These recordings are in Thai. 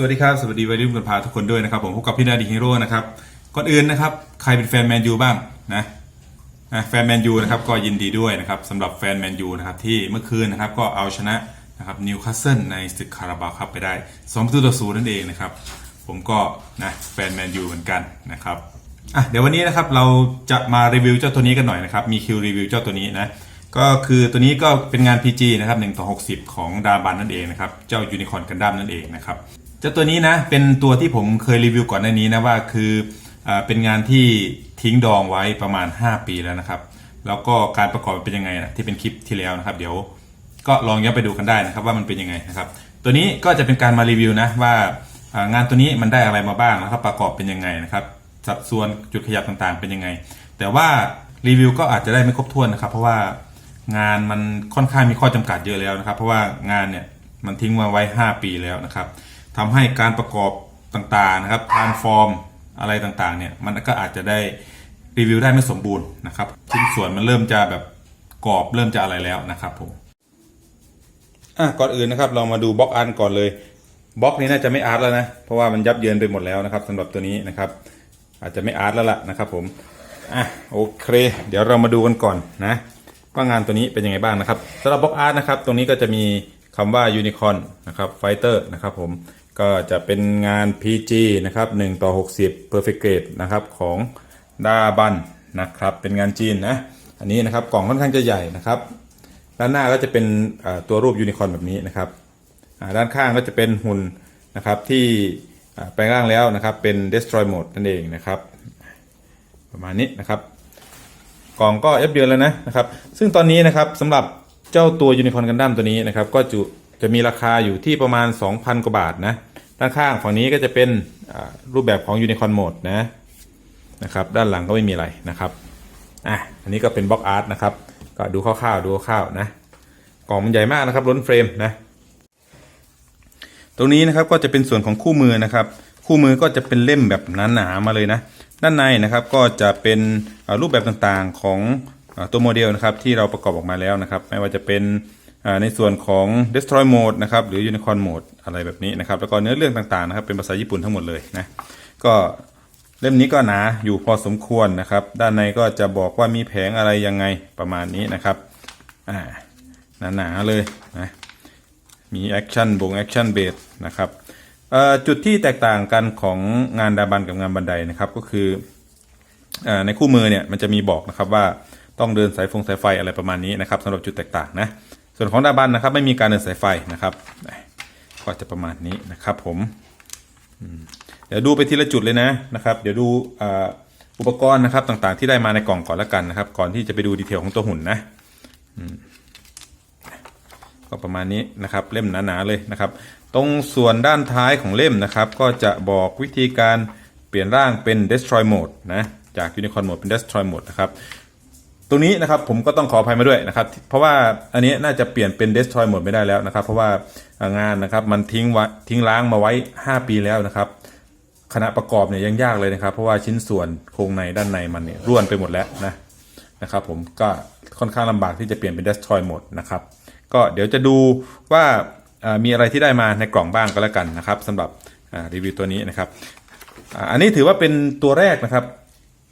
สวัสดีครับ สวัสดีวัยรุ่นกันพาทุกคนด้วยนะครับ ผมพบกับพี่นาดีฮีโร่นะครับก่อนอื่นนะครับ ใครเป็นแฟนแมนยูบ้างนะแฟนแมนยูนะครับก็ยินดีด้วยนะครับสำหรับแฟนแมนยูนะครับที่เมื่อคืนนะครับก็เอาชนะนะครับนิวคาสเซิลในศึกคาราบาวครับไปได้2ประตูต่อศูนย์นั่นเองนะครับ ผมก็นะแฟนแมนยูเหมือนกันนะครับอะเดี๋ยววันนี้นะครับเราจะมารีวิวเจ้าตัวนี้กันหน่อยนะครับมีคิวรีวิวเจ้าตัวนี้นะก็คือตัวนี้ก็เป็นงาน PG นะครับ1ต่อ60 ของดาบันนั่นเองนะครับ เจ้ายูนิคอร์นกันดั้มนั่นเองนะครับ เจ้าตัวนี้นะเป็นตัวที่ผมเคยรีวิวก่อนหน้านี้นะว่าคืออเป็นงานที่ทิ้งดองไว้ประมาณ 5 ปีแล้วนะครับ แล้วก็การประกอบเป็นยังไงนะที่เป็นคลิปที่แล้วนะครับ เดี๋ยวก็ลองย้อนไปดูกันได้นะครับ ว่ามันเป็นยังไงนะครับ ตัวนี้ก็จะเป็นการมารีวิวนะว่างานตัวนี้มันได้อะไรมาบ้างแล้วก็ประกอบเป็นยังไงนะครับ สัดส่วนจุดขยับต่างๆ เป็นยังไง แต่ว่ารีวิวก็อาจจะได้ไม่ครบถ้วนนะครับ เพราะว่างานมันค่อนข้างมีข้อจำกัดเยอะแล้วนะครับ เพราะว่างานเนี่ยมันทิ้งมาไว้ 5 ปีแล้วนะครับ ทำให้การประกอบต่างๆนะครับทานฟอร์มอะไรต่างๆเนี่ยมันก็อาจจะได้รีวิวได้ไม่สมบูรณ์นะครับชิ้นส่วนมันเริ่มจะแบบกรอบเริ่มจะอะไรแล้วนะครับผมอะก่อนอื่นนะครับเรามาดูบล็อกอาร์ตก่อนเลยบล็อกนี้น่าจะไม่อาร์ตแล้วนะเพราะว่ามันยับเยินไปหมดแล้วนะครับสำหรับตัวนี้นะครับ อาจจะไม่อาร์ตแล้วล่ะนะครับ ผมอะโอเค เดี๋ยวเรามาดูกันก่อนนะว่างานตัวนี้เป็นยังไงบ้างนะครับสำหรับบล็อกอาร์ตนะครับ ตรงนี้ก็จะมีคำว่ายูนิคอนนะครับไฟเตอร์นะครับผม ก็จะเป็นงาน PG นะครับ1ต่อ60 Perfect Grade นะครับของดาบันนะครับเป็นงานจีนนะอันนี้นะครับกล่องค่อนข้างจะใหญ่นะครับด้านหน้าก็จะเป็นตัวรูปยูนิคอร์นแบบนี้นะครับด้านข้างก็จะเป็นหุ่นนะครับที่แปลงร่างแล้วนะครับเป็น destroy mode นั่นเองนะครับประมาณนี้นะครับกล่องก็เอฟเดือนแล้วนะนะครับซึ่งตอนนี้นะครับสำหรับเจ้าตัวยูนิคอร์นกันดั้มตัวนี้นะครับก็จะจะมีราคาอยู่ที่ประมาณ 2,000 กว่าบาทนะ ด้านข้างฝั่งนี้ก็จะเป็นรูปแบบของยูนิคอร์นโหมดนะนะครับด้านหลังก็ไม่มีอะไรนะครับอะอันนี้ก็เป็นบล็อกอาร์ตนะครับก็ดูคร่าวๆดูคร่าวๆนะกล่องมันใหญ่มากนะครับล้นเฟรมนะตรงนี้นะครับก็จะเป็นส่วนของคู่มือนะครับ คู่มือก็จะเป็นเล่มแบบหนาๆมาเลยนะด้านในนะครับก็จะเป็นรูปแบบต่างๆของตัวโมเดลนะครับที่เราประกอบออกมาแล้วนะครับ ไม่ว่าจะเป็น ในส่วนของ destroy mode นะครับหรือ unicorn mode อะไรแบบนี้นะครับ แล้วก็เนื้อเรื่องต่างๆนะครับเป็นภาษาญี่ปุ่นทั้งหมดเลยนะก็เล่มนี้ก็หนาอยู่พอสมควรนะครับ ด้านในก็จะบอกว่ามีแผงอะไรยังไงประมาณนี้นะครับอ่าหนาๆเลยนะมีแอคชั่นบงแอคชั่นเบสนะครับจุดที่แตกต่างกันของงานดาบันกับงานบันไดนะครับก็คือเออในคู่มือเนี่ยมันจะมีบอกนะครับว่าต้องเดินสายฟงสายไฟอะไรประมาณนี้นะครับสำหรับจุดแตกต่างนะ ส่วนของดาบันนะครับ ไม่มีการเดินสายไฟนะครับก็จะประมาณนี้นะครับผมเดี๋ยวดูไปทีละจุดเลยนะนะครับ เดี๋ยวดูอุปกรณ์นะครับต่างๆ ที่ได้มาในกล่องก่อนแล้วกันนะครับ ก่อนที่จะไปดูดีเทลของตัวหุ่นนะก็ประมาณนี้นะครับ เล่มหนาๆเลยนะครับ ตรงส่วนด้านท้ายของเล่มนะครับ ก็จะบอกวิธีการเปลี่ยนร่างเป็น destroy mode นะจาก unicorn mode เป็น destroy mode นะครับ ตรงนี้นะครับผมก็ต้องขออภัยมาด้วยนะครับ เพราะว่าอันนี้น่าจะเปลี่ยนเป็น destroy mode ไม่ได้แล้วนะครับ เพราะว่างานนะครับมันทิ้งไว้ทิ้งล้างมาไว้ 5 ปีแล้วนะครับขณะประกอบเนี่ยยังยากเลยนะครับ เพราะว่าชิ้นส่วนโครงในด้านในมันเนี่ยร่วนไปหมดแล้วนะนะครับ ผมก็ค่อนข้างลำบากที่จะเปลี่ยนเป็น destroy mode นะครับ ก็เดี๋ยวจะดูว่ามีอะไรที่ได้มาในกล่องบ้างก็แล้วกันนะครับสำหรับรีวิวตัวนี้นะครับอันนี้ถือว่าเป็นตัวแรกนะครับ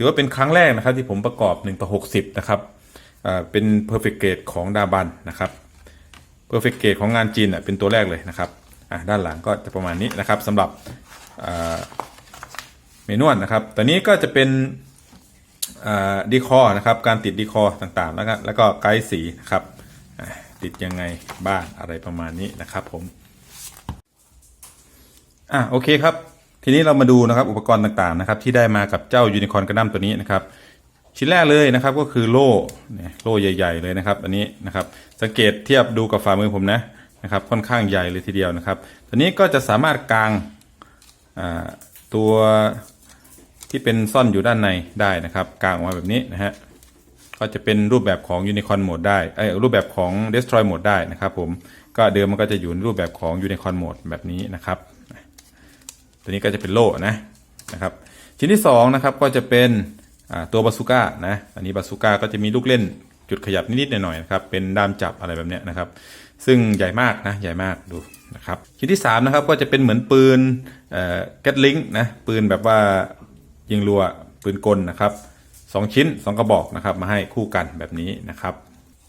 ถือว่าเป็นครั้งแรกนะครับที่ผมประกอบ1ต่อ60 นะครับเป็น perfect grade ของดาบันนะครับ perfect grade ของงานจีนอะเป็นตัวแรกเลยนะครับด้านหลังก็จะประมาณนี้นะครับสำหรับเมนวลนะครับตัวนี้ก็จะเป็นดีคอนะครับการติดดีคอต่างๆ แล้วก็แล้วก็ไกด์สีนะครับติดยังไงบ้างอะไรประมาณนี้นะครับผมอะโอเคครับ ทีนี้เรามาดูนะครับอุปกรณ์ต่างๆนะครับที่ได้มากับเจ้ายูนิคอร์นกระดั้มตัวนี้นะครับชิ้นแรกเลยนะครับก็คือโล่เนี่ยโล่ใหญ่ ๆ เลยนะครับ อันนี้นะครับสังเกตเทียบดูกับฝ่ามือผมนะนะครับค่อนข้างใหญ่เลยทีเดียวนะครับตัวนี้ก็จะสามารถกางอ่าตัวที่เป็นซ่อนอยู่ด้านในได้นะครับ กางออกมาแบบนี้นะฮะก็จะเป็นรูปแบบของ Unicorn Mode ได้เอ้รูปแบบของ Destroy Mode ได้นะครับผมก็เดิมมันก็จะอยู่ในรูปแบบของ Unicorn Mode แบบนี้นะครับ ตัวนี้ก็จะเป็นโล่นะนะครับ ชิ้นที่2นะครับก็จะเป็นตัวบาซูก้านะอันนี้บาซูก้าก็จะมีลูกเล่นจุดขยับนิดๆหน่อยๆนะครับเป็นด้ามจับอะไรแบบเนี้ยนะครับ ซึ่งใหญ่มากนะใหญ่มากดูนะครับชิ้นที่3นะครับก็จะเป็นเหมือนปืนแก๊สลิงนะปืนแบบว่ายิงรัวปืนกลนะครับสองชิ้น 2 กระบอกนะครับมาให้คู่กันแบบนี้นะครับ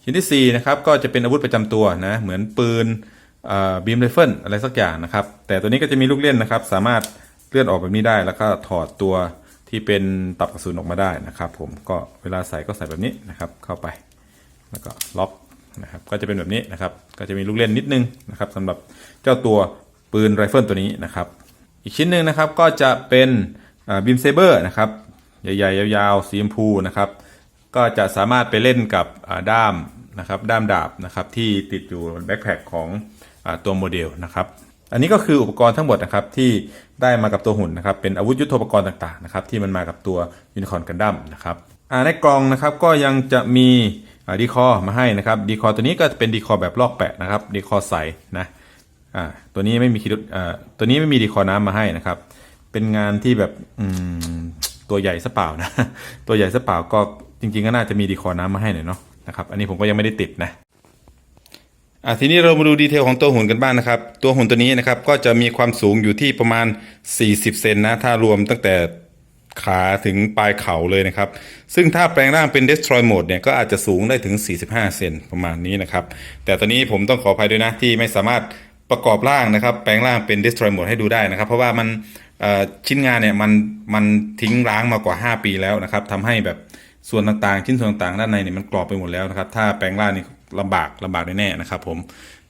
ชิ้นที่4นะครับก็จะเป็นอาวุธประจำตัวนะเหมือนปืน บีมไรเฟิลอะไรสักอย่างนะครับ แต่ตัวนี้ก็จะมีลูกเล่นนะครับ สามารถเลื่อนออกแบบนี้ได้แล้วก็ถอดตัวที่เป็นปรับกระสุนออกมาได้นะครับ ผมก็เวลาใส่ก็ใส่แบบนี้นะครับ เข้าไปแล้วก็ล็อกนะครับก็จะเป็นแบบนี้นะครับ ก็จะมีลูกเล่นนิดนึงนะครับสำหรับเจ้าตัวปืนไรเฟิลตัวนี้นะครับ อีกชิ้นหนึ่งนะครับก็จะเป็นบีมเซเบอร์นะครับใหญ่ๆยาวๆสีชมพูนะครับ ก็จะสามารถไปเล่นกับด้าม นะครับด้ามดาบนะครับที่ติดอยู่บนแบ็คแพคของอตัวโมเดลนะครับอันนี้ก็คืออุปกรณ์ทั้งหมดนะครับที่ได้มากับตัวหุ่นนะครับเป็นอาวุธยุทโธปกรณ์ต่างๆนะครับที่มันมากับตัวยูนิคอร์นกันดั้มนะครับในกล่องนะครับก็ยังจะมีดีคอมาให้นะครับดีคอตัวนี้ก็จะเป็นดีคอแบบลอกแปะนะครับดีคอใสนะตัวนี้ไม่มีคิดตัวนี้ไม่มีดีคอน้ำมาให้นะครับเป็นงานที่แบบตัวใหญ่ซะเปล่านะตัวใหญ่ซะเปล่าก็จริงๆก็น่าจะมีดีคอน้ำมาให้หน่อยเนาะ นะครับ อันนี้ผมก็ยังไม่ได้ติดนะอะทีนี้เรามาดูดีเทลของตัวหุ่นกันบ้างนะครับ ตัวหุ่นตัวนี้นะครับก็จะมีความสูงอยู่ที่ประมาณ 40 เซนนะถ้ารวมตั้งแต่ขาถึงปลายเข่าเลยนะครับ ซึ่งถ้าแปลงร่างเป็น Destroy Mode เนี่ยก็อาจจะสูงได้ถึง 45 เซนประมาณนี้นะครับ แต่ตอนนี้ผมต้องขออภัยด้วยนะที่ไม่สามารถประกอบร่างนะครับ แปลงร่างเป็น Destroy Mode ให้ดูได้นะครับ เพราะว่ามันชิ้นงานเนี่ยมันมันทิ้งร้างมากว่า 5 ปีแล้วนะครับทำให้แบบ ส่วนต่างๆ ชิ้นส่วนต่างๆด้านในเนี่ยมันกรอบไปหมดแล้วนะครับ ถ้าแปลงร่างนี่ลำบากลำบากแน่ๆนะครับ ผม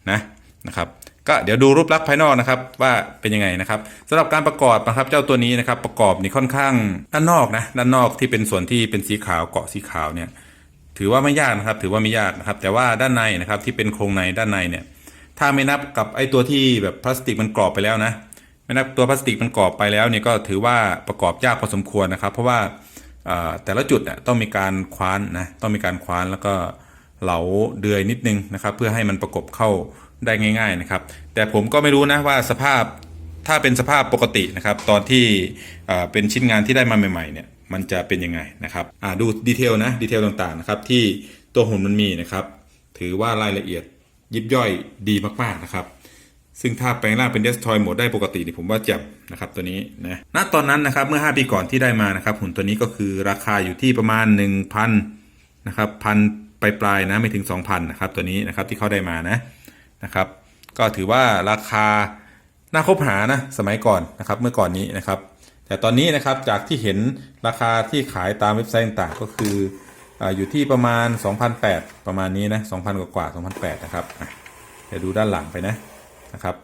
นะนะครับ ก็เดี๋ยวดูรูปลักษณ์ภายนอกนะครับ ว่าเป็นยังไงนะครับสำหรับการประกอบนะครับ เจ้าตัวนี้นะครับ ประกอบนี่ค่อนข้างด้านนอกนะด้านนอกที่เป็นส่วนที่เป็นสีขาวเกาะสีขาวเนี่ย ถือว่าไม่ยากนะครับ ถือว่าไม่ยากนะครับ แต่ว่าด้านในนะครับที่เป็นโครงในด้านในเนี่ย ถ้าไม่นับกับไอ้ตัวที่แบบพลาสติกมันกรอบไปแล้วนะไม่นับตัวพลาสติกมันกรอบไปแล้วเนี่ยก็ถือว่าประกอบยากพอสมควรนะครับ เพราะว่า แต่ละจุดต้องมีการคว้านนะต้องมีการคว้านแล้วก็เหลาเดือยนิดนึงนะครับเพื่อให้มันประกบเข้าได้ง่าย ๆนะครับ แต่ผมก็ไม่รู้นะว่าสภาพถ้าเป็นสภาพปกตินะครับ ตอนที่เป็นชิ้นงานที่ได้มาใหม่ๆเนี่ยมันจะเป็นยังไงนะครับดูดีเทลนะดีเทลต่างๆนะครับที่ตัวหุ่นมันมีนะครับ ถือว่ารายละเอียดยิบย่อยดีมากๆนะครับ ซึ่งถ้าแปลงร่างเป็น Destroy โหมดได้ปกติเนี่ยผมว่าเจ็บนะครับตัวนี้นะณตอนนั้นนะครับเมื่อ 5 ปีก่อนที่ได้มานะครับหุ่นตัวนี้ก็คือราคาอยู่ที่ประมาณ 1,000นะครับพันปลายๆนะไม่ถึง 2,000นะครับตัวนี้นะครับที่เขาได้มานะนะครับ ก็ถือว่าราคาน่าคบหานะสมัยก่อนนะครับเมื่อก่อนนี้นะครับ แต่ตอนนี้นะครับจากที่เห็นราคาที่ขายตามเว็บไซต์ต่างๆก็คืออยู่ที่ประมาณ2,800ประมาณนี้นะ2,000 กว่ากว่า2,800นะครับเดี๋ยวดูด้านหลังไปนะ นะครับ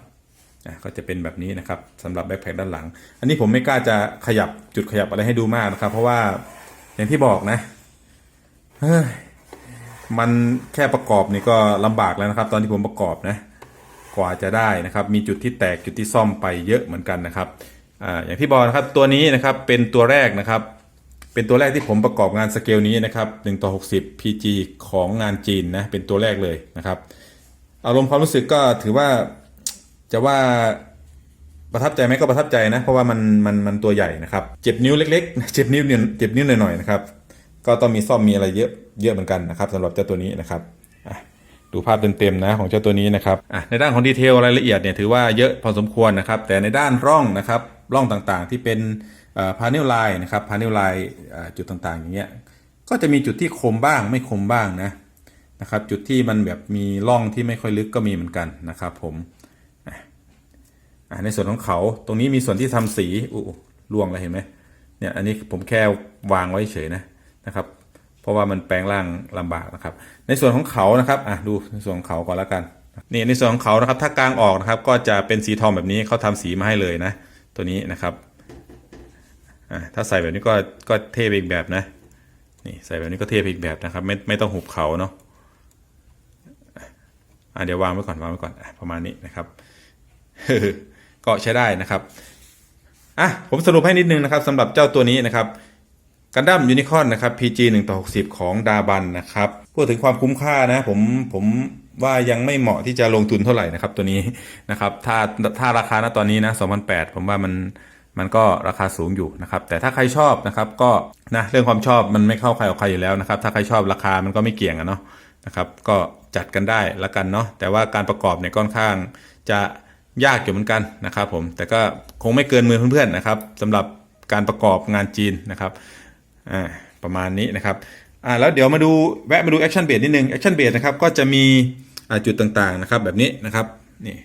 ก็จะเป็นแบบนี้นะครับสำหรับแบ็คแพคด้านหลัง อันนี้ผมไม่กล้าจะขยับจุดขยับอะไรให้ดูมากนะครับ เพราะว่าอย่างที่บอกนะมันแค่ประกอบนี่ก็ลำบากแล้วนะครับ ตอนที่ผมประกอบนะ กว่าจะได้นะครับ มีจุดที่แตกจุดที่ซ่อมไปเยอะเหมือนกันนะครับอ่าอย่างที่บอกนะครับตัวนี้นะครับเป็นตัวแรกนะครับ เป็นตัวแรกที่ผมประกอบงานสเกลนี้นะครับ1ต่อ60 PG ของงานจีนนะเป็นตัวแรกเลยนะครับ อารมณ์ความรู้สึกก็ถือว่า จะว่าประทับใจไหมก็ประทับใจนะ เพราะว่ามันมันมันตัวใหญ่นะครับ เจ็บนิ้วเล็กๆ เจ็บนิ้วเนี่ยเจ็บนิ้วหน่อยๆนะครับ ก็ต้องมีซ่อมมีอะไรเยอะเยอะเหมือนกันนะครับสำหรับเจ้าตัวนี้นะครับดูภาพเต็มๆนะของเจ้าตัวนี้นะครับในด้านของดีเทลรายละเอียดเนี่ยถือว่าเยอะพอสมควรนะครับ แต่ในด้านร่องนะครับร่องต่างๆ ที่เป็นพาเนลไลน์นะครับพาเนลไลน์จุดต่างๆ อย่างเงี้ยก็จะมีจุดที่คมบ้างไม่คมบ้างนะนะครับ จุดที่มันแบบมีร่องที่ไม่ค่อยลึกก็มีเหมือนกันนะครับผม ในส่วนของเขาตรงนี้มีส่วนที่ทำสีอู้ล่วงแล้วเห็นไหมเนี่ยอันนี้ผมแค่วางไว้เฉยนะนะครับ เพราะว่ามันแปลงร่างลำบากนะครับ ในส่วนของเขานะครับอะดูในส่วนของเขาก่อนแล้วกันนี่ในส่วนของเขานะครับถ้ากลางออกนะครับ ก็จะเป็นสีทองแบบนี้เขาทำสีมาให้เลยนะ ตัวนี้นะครับอะถ้าใส่แบบนี้ก็ก็เท่ไปอีกแบบนะนี่ใส่แบบนี้ก็เท่ไปอีกแบบนะครับ ไม่ไม่ต้องหุบเขาเนาะอะเดี๋ยววางไว้ก่อนวางไว้ก่อนอประมาณนี้นะครับ ก็ใช้ได้นะครับอะผมสรุปให้นิดนึงนะครับสำหรับเจ้าตัวนี้นะครับกันดั้มยูนิคอนนะครับ PG 1ต่อ60 ของดาบันนะครับพูดถึงความคุ้มค่านะผมผมว่ายังไม่เหมาะที่จะลงทุนเท่าไหร่นะครับตัวนี้นะครับถ้าถ้าราคาณตอนนี้นะ2008 ผมว่ามันมันก็ราคาสูงอยู่นะครับแต่ถ้าใครชอบนะครับก็นะเรื่องความชอบมันไม่เข้าใครออกใครอยู่แล้วนะครับถ้าใครชอบราคามันก็ไม่เกี่ยงอะเนาะนะครับก็จัดกันได้ละกันเนาะแต่ว่าการประกอบเนี่ยค่อนข้างจะ ยากอยู่เหมือนกันนะครับผมแต่ก็คงไม่เกินมือเพื่อนๆนะครับสำหรับการประกอบงานจีนนะครับอ่าประมาณนี้นะครับอ่าแล้วเดี๋ยวมาดูแวะมาดูแอคชั่นเบสนิดนึงแอคชั่นเบสนะครับก็จะมีจุดต่างๆนะครับแบบนี้นะครับนี่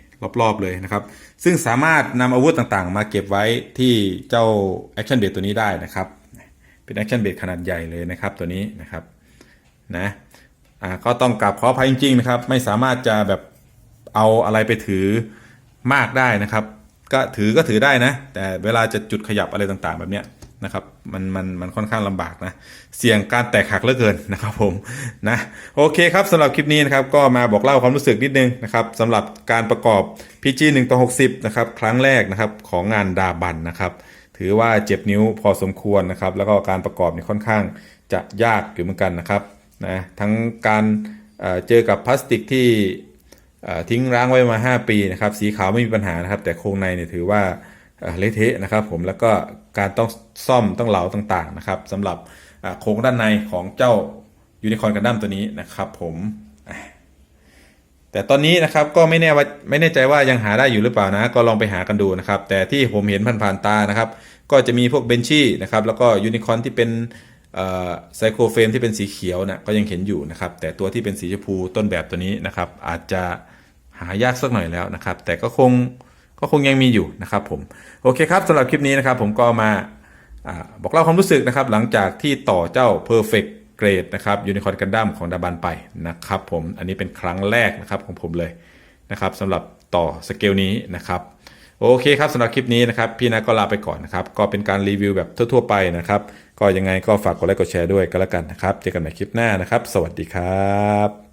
รอบๆเลยนะครับ ซึ่งสามารถนำอาวุธต่างๆ มาเก็บไว้ที่เจ้าแอคชั่นเบสตัวนี้ได้นะครับ เป็นแอคชั่นเบสขนาดใหญ่เลยนะครับตัวนี้นะครับนะอ่าก็ต้องกราบขออภัยจริงๆนะครับ ไม่สามารถจะแบบเอาอะไรไปถือ มากได้นะครับ ก็ถือก็ถือได้นะ แต่เวลาจะจุดขยับอะไรต่างๆ แบบเนี้ยนะครับมันมันมันค่อนข้างลำบากนะ เสี่ยงการแตกหักเหลือเกินนะครับผมนะโอเคครับสำหรับคลิปนี้นะครับก็มาบอกเล่าความรู้สึกนิดนึงนะครับสำหรับการประกอบ PG 1ต่อ60นะครับครั้งแรกนะครับของงานดาบันนะครับถือว่าเจ็บนิ้วพอสมควรนะครับแล้วก็การประกอบนี่ค่อนข้างจะยากอยู่เหมือนกันนะครับนะทั้งการเอ่อเจอกับพลาสติกที่ ทิ้งร้างไว้มา 5 ปีนะครับสีขาวไม่มีปัญหานะครับ แต่โครงในเนี่ยถือว่าเละเทะนะครับผมแล้วก็การต้องซ่อมต้องเหลาต่างๆนะครับสำหรับโครงด้านในของเจ้ายูนิคอร์นกันดั้มตัวนี้นะครับผมแต่ตอนนี้นะครับก็ไม่แน่ว่าไม่แน่ใจว่ายังหาได้อยู่หรือเปล่านะ ก็ลองไปหากันดูนะครับ แต่ที่ผมเห็นผ่านๆตานะครับ ก็จะมีพวกเบนชี่นะครับแล้วก็ยูนิคอนที่เป็นไซโครเฟรมที่เป็นสีเขียวนะก็ยังเห็นอยู่นะครับ แต่ตัวที่เป็นสีชมพูต้นแบบตัวนี้นะครับ อาจจะ หายากสักหน่อยแล้วนะครับ แต่ก็คงก็คงยังมีอยู่นะครับผมโอเคครับสำหรับคลิปนี้นะครับ ผมก็มาอบอกเล่าความรู้สึกนะครับ หลังจากที่ต่อเจ้า Perfect Grade นะครับยูนิคอร์นกันดั้มของดาบันไปนะครับ ผมอันนี้เป็นครั้งแรกนะครับของผมเลยนะครับสำหรับต่อสเกลนี้นะครับโอเคครับสำหรับคลิปนี้นะครับพี่นะก็ลาไปก่อนนะครับ ก็เป็นการรีวิวแบบทั่ว ๆ ไปนะครับ ก็ยังไงก็ฝากกดไลค์กดแชร์ด้วยก็แล้วกันนะครับ เจอกันใหม่คลิปหน้านะครับ สวัสดีครับ